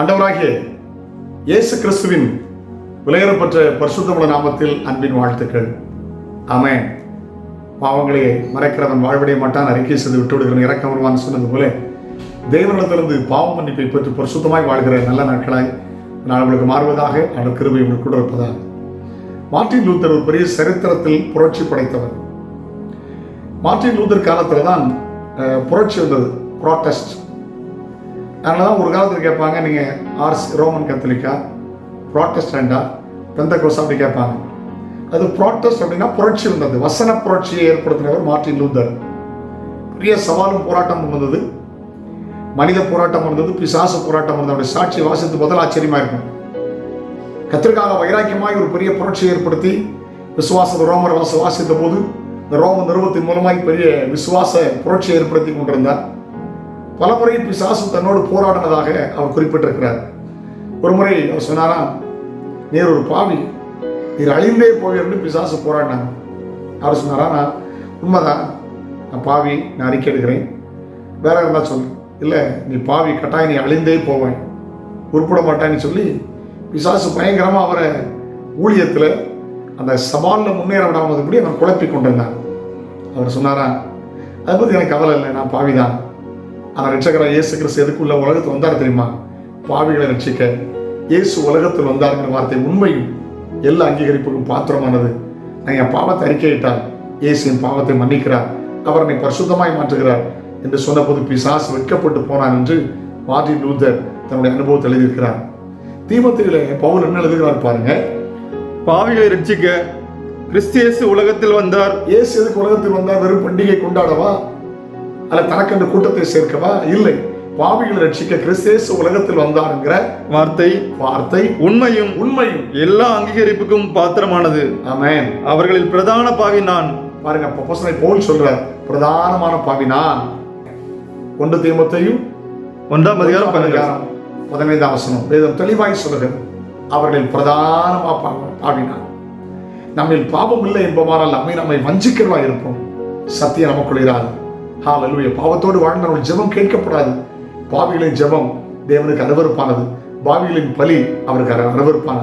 ஆண்டவராகிய இயேசு கிறிஸ்துவின் விலையேறப்பட்ட பரிசுத்தமுள்ள நாமத்தில் அன்பின் வாழ்த்துக்கள். ஆமே பாவங்களை மறைக்கிறவன் வாழ்விடைய மாட்டான் அறிக்கை செய்து விட்டு விடுகிறவன் இறக்க வருவான் சொன்னது போல தேவனிடத்திலிருந்து பாவம் மன்னிப்பை பெற்று பரிசுத்தமாய் வாழ்கிற நல்ல நாட்களாய் நான் உங்களுக்கு மாறுவதாக அந்த கிருபை உங்களுக்கு கூட இருப்பதாக மார்டின் லூத்தர் ஒரு பெரிய சரித்திரத்தில் புரட்சி படைத்தவர். மார்டின் லூத்தர் காலத்தில் தான் புரட்சி வந்தது. ப்ராட்டஸ்ட். அதனால தான் ஒரு காலத்தில் கேட்பாங்க நீங்கள் ஆர்ஸ் ரோமன் கத்தலிக்கா ப்ராட்டஸ்டண்டா பெந்த கோஸ் அப்படி கேட்பாங்க. அது ப்ராட்டஸ்ட் அப்படின்னா புரட்சி இருந்தது வசன புரட்சியை ஏற்படுத்தினவர் மார்ட்டின் லூதர். பெரிய சவாலும் போராட்டம் இருந்தது மனித போராட்டம் இருந்தது பிசாசு போராட்டம் இருந்தது அவருடைய சாட்சி வாசித்து முதல் ஆச்சரியமா இருக்கும். கத்திற்காக வைராக்கியமாய் ஒரு பெரிய புரட்சியை ஏற்படுத்தி விசுவாச ரோமர் வாச வாசித்த போது இந்த ரோம நிறுவத்தின் மூலமாய் பெரிய விசுவாச புரட்சியை ஏற்படுத்தி கொண்டிருந்தார். பலமுறை பிசாசு தன்னோடு போராடினதாக அவர் குறிப்பிட்டிருக்கிறார். ஒரு முறை அவர் சொன்னாராம் நீர் ஒரு பாவி நீர் அழிந்தே போவீர் என்று பிசாசு போராடினாங்க அவர் சொன்னாரா நான் உண்மைதான் நான் பாவி நான் அறிக்கை எடுக்கிறேன். வேற இருந்தால் சொல்லு இல்லை நீ பாவி கட்டாயம் நீ அழிந்தே போவேன் உருப்பிட மாட்டான்னு சொல்லி பிசாசு பயங்கரமாக அவரை ஊழியத்தில் அந்த சவாலில் முன்னேற விடாமதுபடி அவன் குழப்பி கொண்டிருந்தான் அவர் சொன்னாரா அதை பற்றி எனக்கு கவலை இல்லை நான் பாவிதான். தான் ஆனால் ரட்சகரா இயேசு கிறிஸ்து எதுக்குள்ள உலகத்தில் வந்தார் தெரியுமா? பாவிகளை ரட்சிக்க இயேசு உலகத்தில் வந்தாருங்கிற வார்த்தை உண்மையும் எல்லா அங்கீகரிப்புக்கும் பாத்திரமானது. நான் என் பாவத்தை அறிக்கையிட்டால் இயேசு என் பாவத்தை மன்னிக்கிறார். அவர் என்னை பரிசுத்தமாய் மாற்றுகிறார் என்று சொன்னபோது பிசாசு வெட்கப்பட்டு போனான் என்று மார்ட்டின் லூதர் தன்னுடைய அனுபவத்தை எழுதியிருக்கிறார். தீமத்திலே பவுல் என்ன எழுதுகிறார் பாருங்க. பாவிகளை ரட்சிக்க கிறிஸ்தியேசு உலகத்தில் வந்தார். இயேசு எதுக்கு உலகத்தில் வந்தார்? வெறும் பண்டிகை கொண்டாடவா? அல்ல தனக்கென்று கூட்டத்தை சேர்க்கவா? இல்லை. பாவிகளை ரட்சிக்க கிறிஸ்தேசு உலகத்தில் வந்தாருங்கிற வார்த்தை வார்த்தை உண்மையும் உண்மையும். எல்லா அங்கீகரிப்புக்கும் பாத்திரமானது. ஆமென். அவர்களில் பிரதான பாவி நான். பாருங்க அப்போஸ்தலனை பவுல் சொல்ற பிரதானமான பாவி நான். ஒன்று தீமத்தையும் ஒன்றாம் அதிகாரம் அதிகாரம் பதினைந்தாம் வசனம். வேதம் தெளிவாய் சொல்லுகிறது அவர்களில் பிரதானமா பாவினான் நம்மில் பாவம் இல்லை என்பவானால் நம்மை நம்மை வஞ்சிக்கிறவா இருப்போம். சத்தியம் நமக்குள் இராது. ஹalleluya பாவத்தோடு வாழ்ந்தவர்கள் ஜெபம் கேட்கப்படாது. பாவிகளின் ஜெபம் தேவனுக்கு அருவருப்பானது. பாவிகளின் பலி அவருக்கு அரு-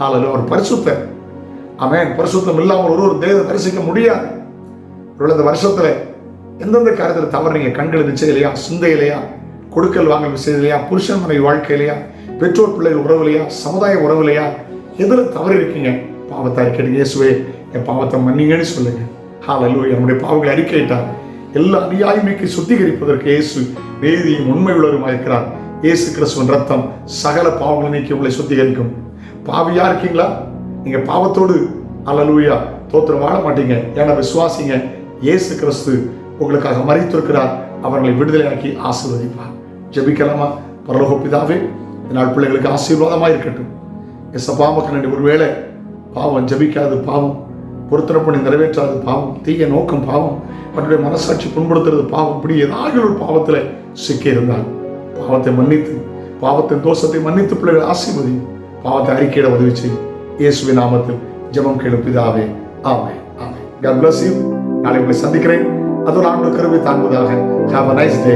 ஹாலலு அவர் பரிசுத்தர். அவன் பரிசுத்தம் இல்லாமல் ஒரு ஒரு தேவனை தரிசிக்க முடியாது. உள்ள இந்த வருஷத்துல எந்தெந்த காரியத்தில் தவறுறீங்க கண்கள் நிச்சயிலையா சிந்தையிலையா? கொடுக்கல் வாங்கல் விஷயத்திலையா புருஷன் மனைவி வாழ்க்கையிலையா பெற்றோர் பிள்ளைகள் உறவுலையா சமுதாய உறவுலையா எதில் தவறு இருக்கீங்க? பாவத்தை அறிக்கை இயேசுவே என் பாவத்தை மன்னிங்கன்னு சொல்லுங்க. ஹாலலு என்னுடைய பாவங்களை அறிக்கையிட்டாங்க எல்லா அநியாயமிக்கு சுத்திகரிப்பதற்கு இயேசு நீதியும் உண்மை உள்ளவருமாயிருக்கிறார் இயேசு கிறிஸ்துவின் ரத்தம் சகல பாவங்களை நீக்கி உங்களை சுத்திகரிக்கும். பாவியா இருக்கீங்களா? நீங்க பாவத்தோடு அல்லலூயா தோத்திரம் வாழ மாட்டீங்க. ஏன்னா விசுவாசிங்க இயேசு கிறிஸ்து உங்களுக்காக மறைத்திருக்கிறார் அவர்களை விடுதலையாக்கி ஆசீர்வதிப்பார். ஜெபிக்கலாமா? பரலோக பிதாவே நாள் பிள்ளைகளுக்கு ஆசீர்வாதமா இருக்கட்டும் எஸ் எசப்பா நன்றி. ஒருவேளை பாவம் ஜெபிக்காது பாவம். பொருத்தனை பண்ணி நிறைவேற்றாது பாவம் தீய நோக்கம் பாவம் அவருடைய மனசாட்சி புண்படுத்துறது பாவம். இப்படி ஏதாவது ஒரு பாவத்தில் சிக்கி இருந்தால் பாவத்தை மன்னித்து பாவத்தின் தோஷத்தை மன்னித்து பிள்ளைகள் ஆசீர்வதி பாவத்தை அறிக்கையிட உதவி செய்யும். இயேசுவின் நாமத்தில் ஜெபம் கேளு பிதாவே ஆமே ஆமே God பிளஸ் யூ நாளை உங்களை சந்திக்கிறேன். அதோடு ஆண்டு கருவை தாங்குவதாக. Have a nice day